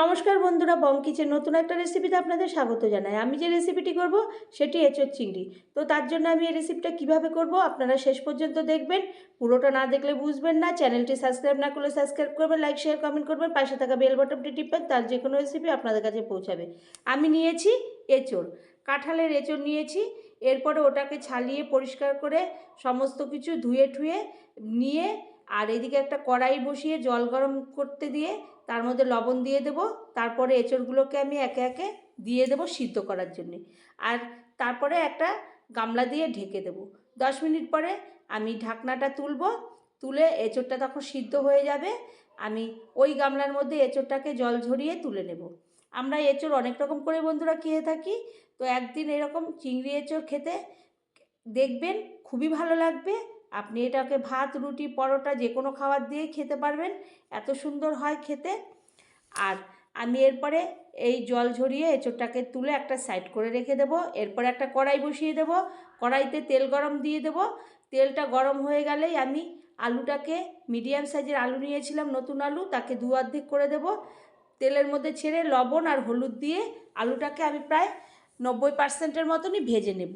নমস্কার বন্ধুরা বং কিচেন নতুন একটা রেসিপিতে আপনাদের স্বাগত জানাই। আমি যে রেসিপিটি করব, সেটি এঁচোর চিংড়ি। তো তার জন্য আমি এই রেসিপিটা কীভাবে করব, আপনারা শেষ পর্যন্ত দেখবেন। পুরোটা না দেখলে বুঝবেন না। চ্যানেলটি সাবস্ক্রাইব না করলে সাবস্ক্রাইব করবেন লাইক শেয়ার কমেন্ট করবেন। পাশে থাকা বেল বটনটি টিপবেন, তার যে কোনো রেসিপি আপনাদের কাছে পৌঁছাবে। আমি নিয়েছি এঁচোড়। কাঁঠালের এঁচোড় নিয়েছি। এরপরে ওটাকে ছালিয়ে পরিষ্কার করে সমস্ত কিছু ধুয়ে ঠুয়ে নিয়ে, আর এদিকে একটা কড়াই বসিয়ে জল গরম করতে দিয়ে তার মধ্যে লবণ দিয়ে দেবো, তারপরে এঁচড়গুলোকে আমি একে একে দিয়ে দেবো সিদ্ধ করার জন্যে। আর তারপরে একটা গামলা দিয়ে ঢেকে দেবো। দশ মিনিট পরে আমি ঢাকনাটা তুলবো, তুলে এঁচড়টা তখন সিদ্ধ হয়ে যাবে, আমি ওই গামলার মধ্যে এঁচড়টাকে জল ঝরিয়ে তুলে নেব। আমরা এঁচড় অনেক রকম করে বন্ধুরা খেয়ে থাকি, তো একদিন এরকম চিংড়ি এঁচড় খেতে দেখবেন খুবই ভালো লাগবে। আপনি এটাকে ভাত, রুটি, পরোটা যে কোনো খাবার দিয়ে খেতে পারবেন। এত সুন্দর হয় খেতে। আর আমি এরপরে এই জল ঝরিয়ে এঁচোড়টাকে তুলে একটা সাইড করে রেখে দেবো। এরপরে একটা কড়াই বসিয়ে দেবো। কড়াইতে তেল গরম দিয়ে দেবো। তেলটা গরম হয়ে গেলেই আমি আলুটাকে, মিডিয়াম সাইজের আলু নিয়েছিলাম, নতুন আলু, তাকে দু অর্ধেক করে দেবো। তেলের মধ্যে ছেড়ে লবণ আর হলুদ দিয়ে আলুটাকে আমি প্রায় নব্বই পার্সেন্টের মতনই ভেজে নেব।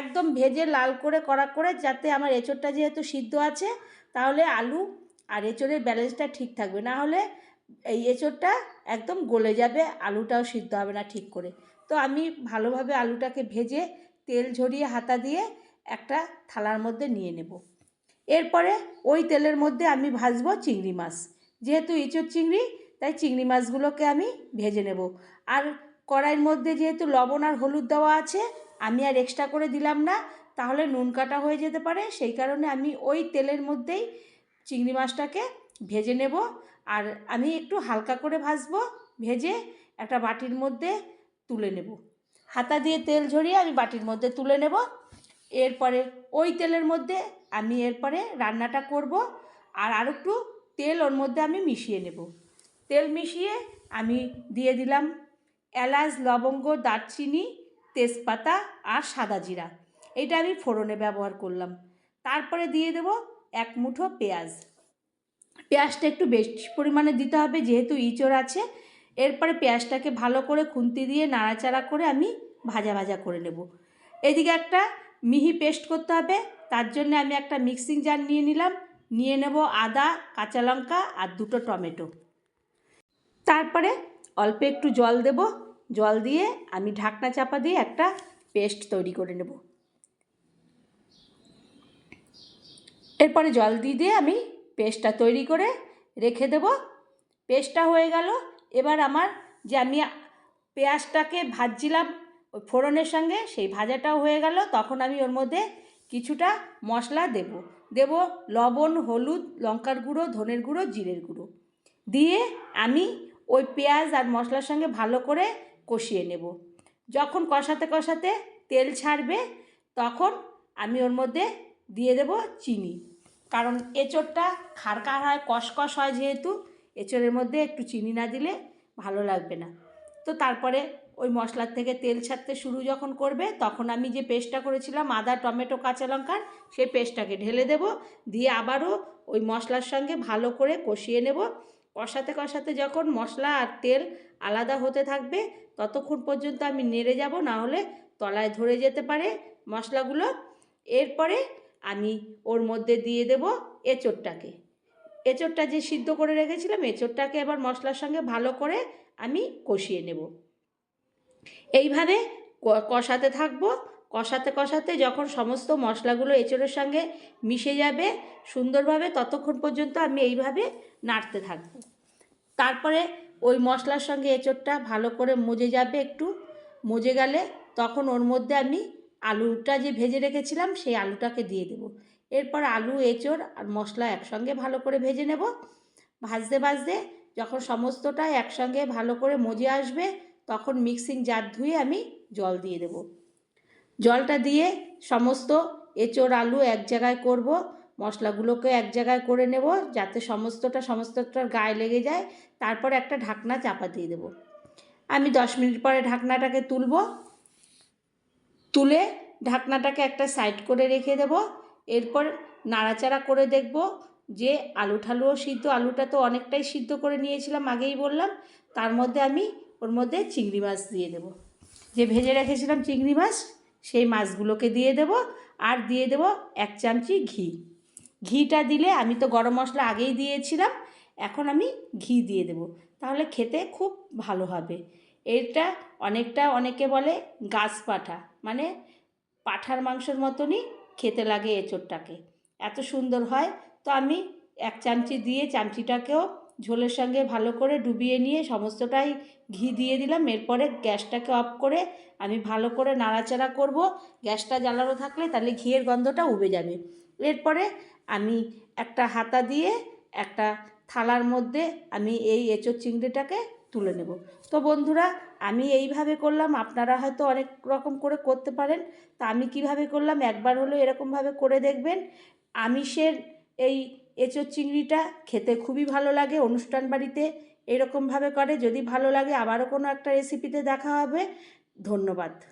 একদম ভেজে লাল করে কড়া করে যাতে আমার এঁচোড়টা যেহেতু সিদ্ধ আছে, তাহলে আলু আর এঁচোড়ের ব্যালেন্সটা ঠিক থাকবে। না হলে এই এঁচোড়টা একদম গলে যাবে, আলুটাও সিদ্ধ হবে না ঠিক করে। তো আমি ভালোভাবে আলুটাকে ভেজে তেল ঝরিয়ে হাতা দিয়ে একটা থালার মধ্যে নিয়ে নেব। এরপরে ওই তেলের মধ্যে আমি ভাজবো চিংড়ি মাছ। যেহেতু ইঁচড় চিংড়ি, তাই চিংড়ি মাছগুলোকে আমি ভেজে নেব। আর কড়াইয়ের মধ্যে যেহেতু লবণ আর হলুদ দেওয়া আছে, আমি আর এক্সট্রা করে দিলাম না, তাহলে নুন কাটা হয়ে যেতে পারে। সেই কারণে আমি ওই তেলের মধ্যেই চিংড়ি মাছটাকে ভেজে নেব। আর আমি একটু হালকা করে ভাজবো, ভেজে একটা বাটির মধ্যে তুলে নেব। হাতা দিয়ে তেল ঝরিয়ে আমি বাটির মধ্যে তুলে নেব। এরপরে ওই তেলের মধ্যে আমি এরপরে রান্নাটা করব। আর আর একটু তেল ওর মধ্যে আমি মিশিয়ে নেব। তেল মিশিয়ে আমি দিয়ে দিলাম এলাচ, লবঙ্গ, দারচিনি, তেজপাতা আর সাদা জিরা। এটা আমি ফোড়নে ব্যবহার করলাম। তারপরে দিয়ে দেব এক মুঠো পেঁয়াজ। পেঁয়াজটা একটু বেশি পরিমাণে দিতে হবে, যেহেতু ইঁচড় আছে। এরপরে পেঁয়াজটাকে ভালো করে খুন্তি দিয়ে নাড়াচাড়া করে আমি ভাজা ভাজা করে নেব। এদিকে একটা মিহি পেস্ট করতে হবে। তার জন্য আমি একটা মিক্সিং জার নিয়ে নিলাম। নিয়ে নেব আদা, কাঁচা লঙ্কা আর দুটো টমেটো। তারপরে অল্প একটু জল দেব। জল দিয়ে আমি ঢাকনা চাপা দিয়ে একটা পেস্ট তৈরি করে নেব। এরপরে জল দিয়ে দিয়ে আমি পেস্টটা তৈরি করে রেখে দেব। পেস্টটা হয়ে গেল। এবার আমার যে আমি পেঁয়াজটাকে ভাজছিলাম ওই ফোড়নের সঙ্গে, সেই ভাজাটাও হয়ে গেল। তখন আমি ওর মধ্যে কিছুটা মশলা দেব। দেব লবণ, হলুদ, লঙ্কার গুঁড়ো, ধনের গুঁড়ো, জিরের গুঁড়ো। দিয়ে আমি ওই পেঁয়াজ আর মশলার সঙ্গে ভালো করে কষিয়ে নেব। যখন কষাতে কষাতে তেল ছাড়বে, তখন আমি ওর মধ্যে দিয়ে দেব চিনি। কারণ এঁচোড়টা খারকার হয়, কষকষ হয় যেহেতু, এঁচোড়ের মধ্যে একটু চিনি না দিলে ভালো লাগবে না। তো তারপরে ওই মশলার থেকে তেল ছাড়তে শুরু যখন করবে, তখন আমি যে পেস্টটা করেছিলাম, আদা, টমেটো, কাঁচা লঙ্কার, সেই পেস্টটাকে ঢেলে দেব। দিয়ে আবারও ওই মশলার সঙ্গে ভালো করে কষিয়ে নেব। কষাতে কষাতে যখন মশলা আর তেল আলাদা হতে থাকবে, ততক্ষণ পর্যন্ত আমি নেড়ে যাব, না হলে তলায় ধরে যেতে পারে মশলাগুলো। এরপরে আমি ওর মধ্যে দিয়ে দেব এঁচোড়টাকে। এঁচোড়টা যে সিদ্ধ করে রেখেছিলাম, এঁচোড়টাকে এবার মশলার সঙ্গে ভালো করে আমি কষিয়ে নেব। এইভাবে কষাতে থাকব কষাতে কষাতে যখন সমস্ত মশলাগুলো এঁচোড়ের সঙ্গে মিশে যাবে সুন্দরভাবে ততক্ষণ পর্যন্ত আমি এইভাবে নাড়তে থাকব। তারপরে ওই মশলার সঙ্গে এঁচোড়টা ভালো করে মজে যাবে একটু। মজে গেলে তখন ওর মধ্যে আমি আলুটা যে ভেজে রেখেছিলাম সেই আলুটাকে দিয়ে দেবো। এরপর আলু, এঁচোড় আর মশলা একসঙ্গে ভালো করে ভেজে নেব। ভাজতে ভাজতে যখন সমস্তটা একসঙ্গে ভালো করে মজে আসবে তখন মিক্সিং জার ধুয়ে আমি জল দিয়ে দেব। জলটা দিয়ে সমস্ত এঁচোড়, আলু এক জায়গায় করব, মশলাগুলোকে এক জায়গায় করে নেব, যাতে সমস্তটা, সমস্তটার গায়ে লেগে যায়। তারপর একটা ঢাকনা চাপা দিয়ে দেব। আমি দশ মিনিট পরে ঢাকনাটাকে তুলব। তুলে ঢাকনাটাকে একটা সাইড করে রেখে দেব। এরপর নাড়াচাড়া করে দেখব যে আলু ঠালুও সিদ্ধ। আলুটা তো অনেকটাই সিদ্ধ করে নিয়েছিলাম, আগেই বললাম। তার মধ্যে আমি ওর মধ্যে চিংড়ি মাছ দিয়ে দেবো। যে ভেজে রেখেছিলাম চিংড়ি মাছ সেই মাছগুলোকে দিয়ে দেবো আর দিয়ে দেবো এক চামচি ঘি। ঘিটা দিলে আমি তো গরম মশলা আগেই দিয়েছিলাম, এখন আমি ঘি দিয়ে দেবো। তাহলে খেতে খুব ভালো হবে। এটা অনেকটা অনেকে বলে গাছ পাঠা মানে পাঠার মাংসের মতনই খেতে লাগে এঁচোড়টাকে। এত সুন্দর হয়, তো আমি এক চামচি দিয়ে চামচিটাকেও ঝোলের সঙ্গে ভালো করে ডুবিয়ে নিয়ে সমস্তটাই ঘি দিয়ে দিলাম। এরপরে গ্যাসটাকে অফ করে আমি ভালো করে নাড়াচাড়া করব। গ্যাসটা জ্বালানো থাকলে তাহলে ঘিয়ের গন্ধটা উবে যাবে। এরপরে আমি একটা হাতা দিয়ে একটা থালার মধ্যে আমি এই এঁচোড় চিংড়িটাকে তুলে নেব। তো বন্ধুরা, আমি এইভাবে করলাম। আপনারা হয়তো অনেক রকম করে করতে পারেন। তা আমি কীভাবে করলাম? একবার হলেও এরকমভাবে করে দেখবেন। আমিষের এই এঁচোড় চিংড়িটা খেতে খুবই ভালো লাগে, অনুষ্ঠান বাড়িতে এরকমভাবে করে। যদি ভালো লাগে আবারও কোনো একটা রেসিপিতে দেখা হবে। ধন্যবাদ।